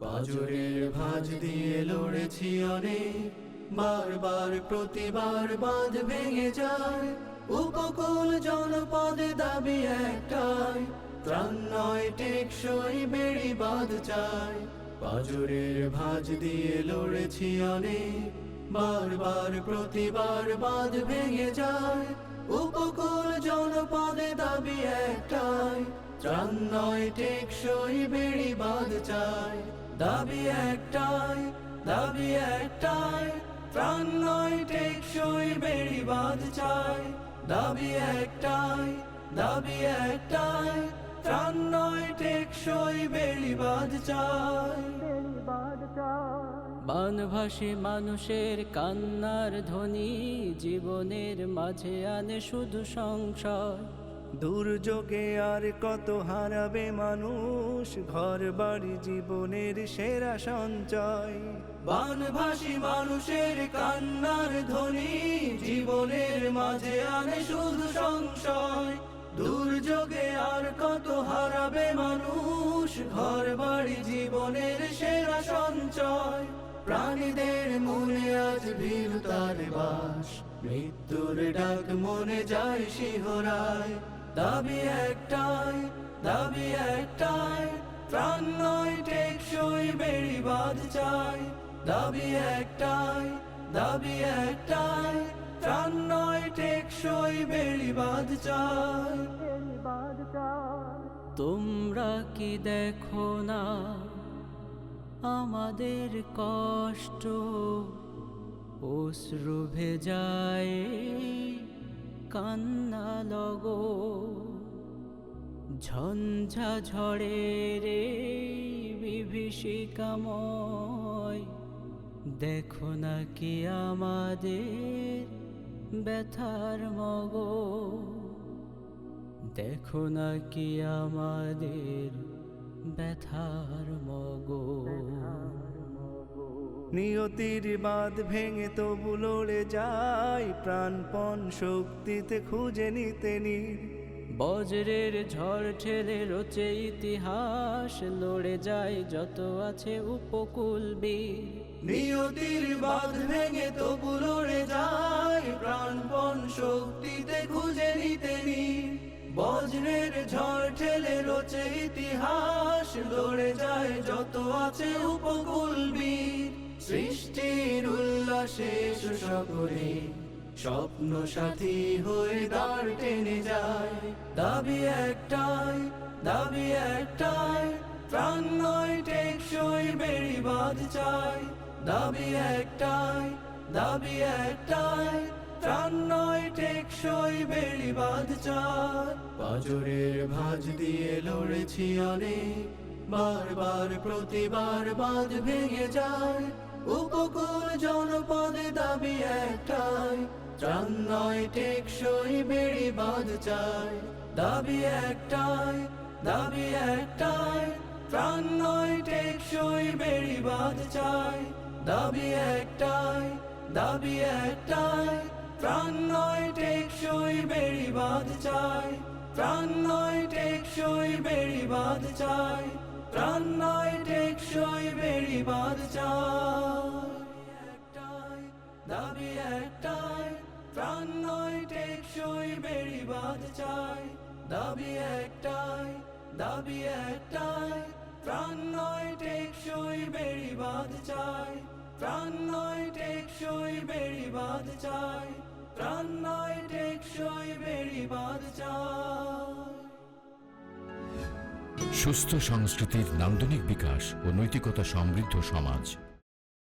পাজরের ভাঁজ দিয়ে লড়েছি অনেক। বারবার প্রতিবার বাঁধ ভেঙে যায়। উপকূল জনপদে দাবি একটাই, ত্রাণ নয়, টেকসই বেড়ি বাঁধ চাই। পাজরের ভাঁজ দিয়ে লড়েছি অনেক। বারবার প্রতিবার বাঁধ ভেঙে যায়। উপকূল জনপদে দাবি একটাই, ত্রাণ নয়, টেকসই বেড়ি বাঁধ চাই। দাবি একটাই দাবি একটাই ত্রাণ নয় টেকসই বেড়ি বাঁধ চাই। দাবি একটাই দাবি একটাই ত্রাণ নয় টেকসই বেড়ি বাঁধ চাই বানভাসী মানুষের কান্নার ধ্বনি, জীবনের মাঝে আনে শুধু সংসার দুর্যোগে আর কত হারাবে মানুষ? ঘর বাড়ি জীবনের সেরা সঞ্চয়। বানভাসী মানুষের কান্নার ধ্বনি, জীবনের মাঝে আনে শুধু সংশয়। দুর্যোগে আর কত হারাবে মানুষ? ঘর বাড়ি জীবনের সেরা সঞ্চয়। প্রাণীদের মনে আজ ভীরতার বাস। মৃত্যুর ডাক মনে যায় শিহরায়। দাবি একটাই দাবি একটাই প্রাণ নয়, টেকসই বেড়ি বাঁধ চাই। দাবি একটাই দাবি একটাই প্রাণ নয়, টেকসই বেড়ি বাঁধ চাই। তোমরা কি দেখো না আমাদের কষ্ট অশ্রু ভেজায় কান্না লগো। ঝঞ্ঝা ঝড়ে রে বিভীষিকাময় দেখো না কি আমাদের ব্যথার মগ। দেখো না কি আমাদের ব্যথার মগো। নিয়তির বাঁধ ভেঙে তবু লড়ে যায় প্রাণপণ শক্তিতে খুঁজে নিতে নীর বজ্রের ঝড় ঠেলে রচে ইতিহাস লড়ে যায় যত আছে উপকূল বীর। নিয়তির বাঁধ ভেঙে তবু লড়ে যায় প্রাণপণ শক্তিতে খুঁজে নিতে নি। বজ্রের ঝড় ঠেলে রচে ইতিহাস লড়ে যায় যত আছে উপকূল বীর। সৃষ্টির উল্লাসে সকলে স্বপ্ন সাথী হয়ে দাঁড় টেনে যায়। দাবি একটাই দাবি একটাই প্রাণ নয়, টেকসই বেড়ি বাঁধ চাই। দাবি একটাই দাবি একটাই প্রাণ নয়, টেকসই বেড়ি বাঁধ চাই। পাজরের ভাঁজ দিয়ে লড়েছি অনেক, বারবার প্রতিবার বাঁধ ভেঙে যায়। উপকূল জনপদে দাবি একটাই, ত্রাণ নয়, টেকসই বেড়ি বাঁধ চাই। দাবি একটাই দাবি একটাই প্রাণ নয়, টেকসই বেড়ি বাঁধ চাই। দাবি একটাই দাবি একটাই প্রাণ নয়, টেকসই বেড়ি বাঁধ চাই। প্রাণ নয়, টেকসই বেড়ি বাঁধ চাই। প্রাণ নয়, টেকসই বেড়ি বাঁধ চাই। একটাই, প্রাণ নয়, টেকসই চাই। দাবি একটাই দাবি একটাই, প্রাণ নয়, টেকসই বেড়ি বাঁধ চাই। প্রাণ নয়, টেকসই বেড়ি বাঁধ চাই। প্রাণ নয়, টেকসই চাই। সুস্থ সংস্কৃতির নান্দনিক বিকাশ ও নৈতিকতা সমৃদ্ধ সমাজ।